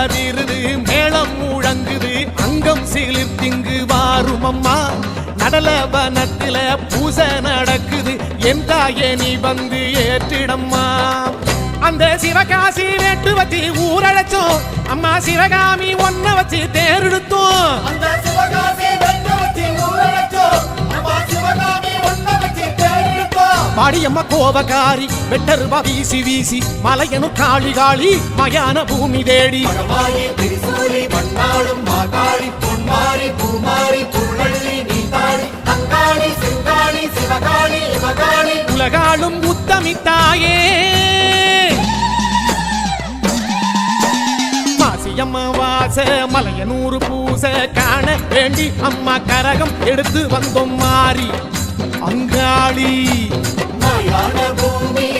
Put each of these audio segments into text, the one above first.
அதிருது மேளம் முழங்குது அங்கம் சிலிர்த்திங்கு வாரும் அம்மா. நடலவனத்தில பூசை நடக்குது என் தாயே நீ வந்து ஏற்றிடம்மா. அந்த சிவகாசி வேட்டு வச்சு ஊரழைச்சோம் அம்மா சிவகாமி ஒன்ன வச்சு தேரெடுத்தோம் அந்த பாடியம்மா கோபக்காரி வெட்டருவா வீசி வீசி மலையனு காளி காளி மயான பூமி தேடி. உலகாளும் உத்தமித்தாயே மாசியம்மா வாச மலையனூறு பூச காண வேண்டி அம்மா கரகம் எடுத்து வந்தோம் மாறி. அங்காளி. மயான பூமி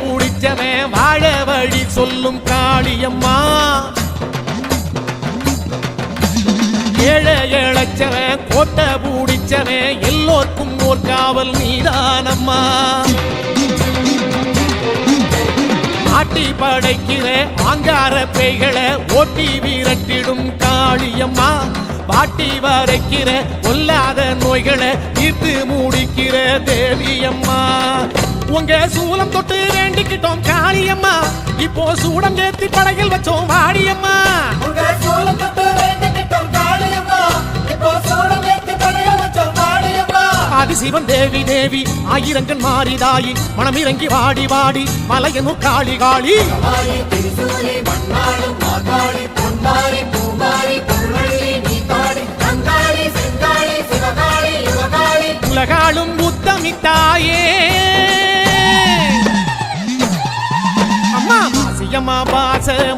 ஏறு வாழ வழி சொல்லும் காளியம்மா. ஏழை இழைச்சவன் கோட்டை பூடிச்சவன் எல்லோருக்கும் ஓர் காவல் நீதானம்மா. ஆட்டி படைக்கிற ஆங்கார பேய்களை ஓட்டி விரட்டிடும் காளியம்மா. பாட்டி வரைக்கிற கொல்லாத நோய்களை தீர்த்து மூடிக்கிற தேவியம்மா. உங்க சூலம் தொட்டு வேண்டிக்கிட்டோம் காளியம்மா. இப்போ சூடம் ஏத்தி படையில் வச்சோம் வாடியம்மா. உங்க சூலம் தொட்டு வேண்டிக்கிட்டோம் காளியம்மா. இப்போ சூடம் ஏத்தி படைய வச்சோம் ஆதிசிவன் தேவி தேவி ஆயிரங்கன் மாறிதாயி மனமிறங்கி வாடி வாடி மலையனு காளி காளி. மாரி திரிசூலி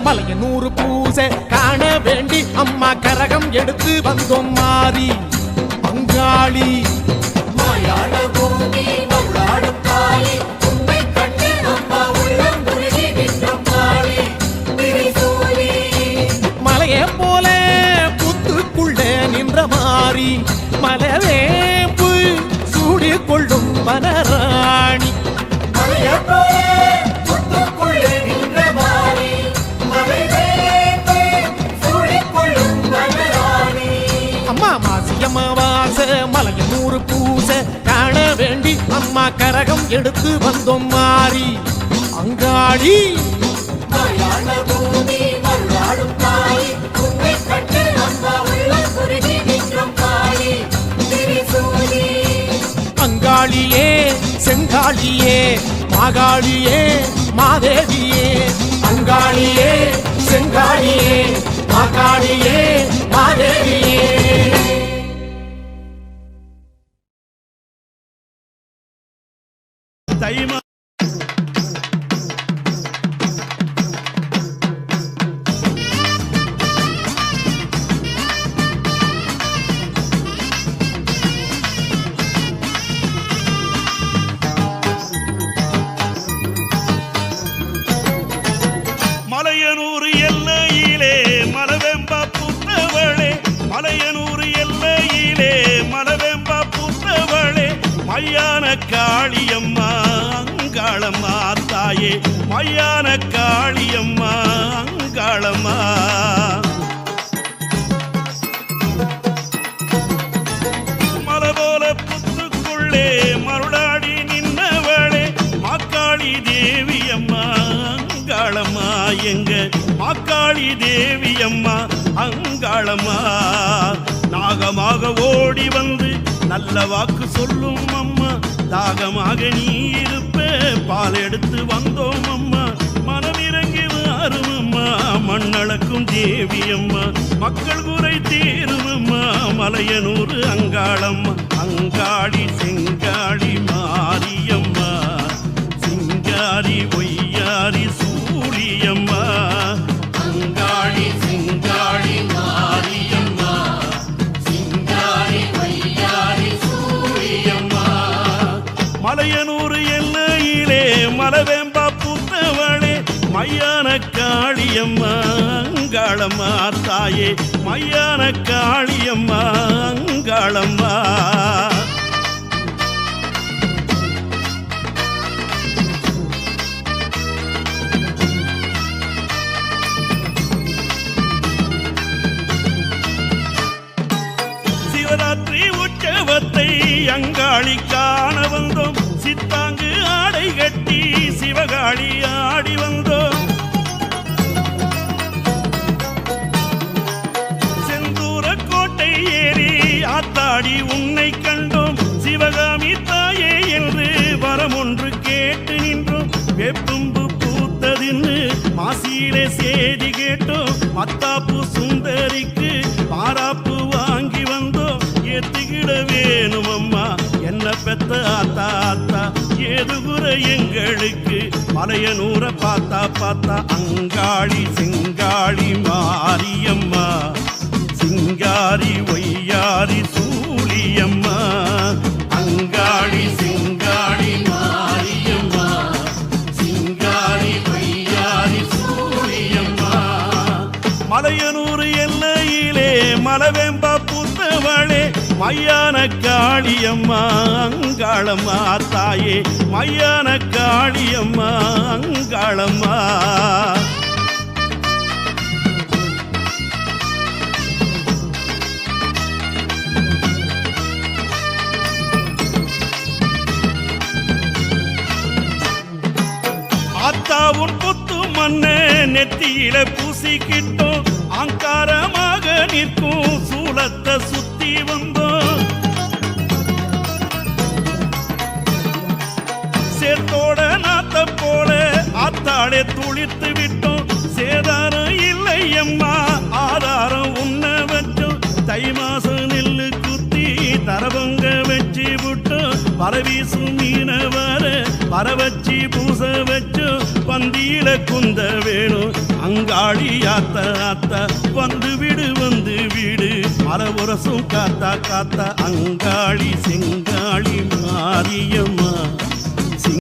மலைய நூறு பூச காண வேண்டி அம்மா கரகம் எடுத்து வந்தோம் மாறி. பங்காளி. மாயான பூமி மருளாடும் காளி. உன்னை கண்டு அம்மா அம்மா கரகம் எடுத்து வந்தோம் மாறி. திரிசூலி. அங்காளியே செங்காளியே மாகாளியே மாதேவியே. அங்காளியே காளியம்மா அங்காளம்மா தாயே. மையான காளியம்மா அங்காளம்மா. எங்க? மாக்காளி தேவி அம்மா அங்காளம்மா. தாகமாக ஓடி வந்து நல்ல வாக்கு சொல்லும் அம்மா. தாகமாக நீ இருப்ப பால் எடுத்து வந்தோம் அம்மா. மனம் இறங்கி மாறும் அம்மா மண்ணளக்கும் தேவி அம்மா. மக்கள் குறை தீரும் அம்மா மலையனூர் அங்காளம்மா. அங்காடி செங்காடி மையான காளியம்மா அங்காளம்மா தாயே. மையான காளியம்மா அங்காளம்மா. சிவராத்திரி உற்சவத்தை அங்காளி காண வந்தோம். சித்தாங்கு ஆடை கட்டி சிவகாளி ஆடி வந்தோம். வேப்பும்பு பூத்ததின்னு மாசியிலே சேதி கேட்டோம். மத்தாப்பு சுந்தரிக்கு பாராப்பு வாங்கி வந்தோம். ஏத்துக்கிட வேணும் அம்மா என்ன பெத்த ஆத்தா ஆத்தா. ஏது குறை எங்களுக்கு நூற பார்த்தா பார்த்தா. அங்காளி சிங்காளி மாரியம்மா. சிங்காரி ஒய்யாரி சூழியம்மா. அங்காளி சிங்க மலையனூர் எல்லையிலே மலவேம்பா புத்தவளே மையான காளியம்மா அங்காளம்மா தாயே மையான காளியம்மா அங்காளம்மா. ஆத்தாவும் புத்து மண்ண நெத்தியில பூசிக்கிட்டோம். அங்காரமாக நிற்கும் சூலத்தை சுத்தி வந்தோம் சேர்த்தோட நாத்த போல ஆத்தாளே துளித்து விட்டோம். சேதாரம் இல்லை அம்மா ஆதாரம் உன்ன வச்சோம். தை மாசம் நெல்லு குத்தி தரவங்க வச்சு விட்டோம். பரவீசும் வர வச்சு பூச வச்சு பந்தியில குந்த வேணும் அங்காளி ஆத்த ஆத்த வந்து விடு வந்து விடு. மரபுரசும் காத்தா காத்தா அங்காளி செங்காளி மாரியம்மா.